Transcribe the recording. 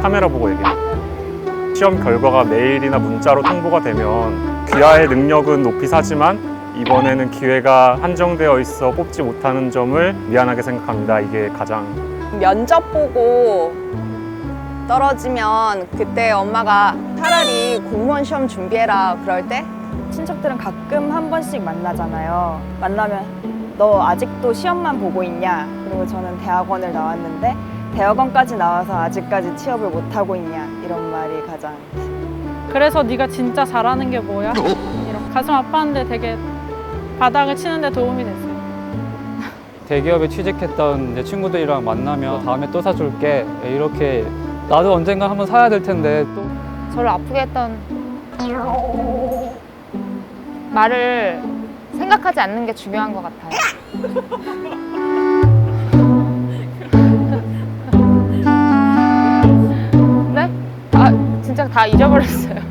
카메라 보고 얘기해요. 시험 결과가 메일이나 문자로 통보가 되면 귀하의 능력은 높이 사지만 이번에는 기회가 한정되어 있어 뽑지 못하는 점을 미안하게 생각합니다. 이게 가장 면접 보고 떨어지면 그때 엄마가 차라리 공무원 시험 준비해라 그럴 때 친척들은 가끔 한 번씩 만나잖아요. 만나면 너 아직도 시험만 보고 있냐? 그리고 저는 대학원을 나왔는데 대학원까지 나와서 아직까지 취업을 못 하고 있냐? 이런 말이 가장 그래서 네가 진짜 잘하는 게 뭐야? 이런 가슴 아팠는데 되게 바닥을 치는데 도움이 됐어요. 대기업에 취직했던 내 친구들이랑 만나면 다음에 또 사줄게 이렇게 나도 언젠가 한번 사야 될 텐데 또 저를 아프게 했던 말을 생각하지 않는 게 중요한 것 같아요. 진짜 다 잊어버렸어요.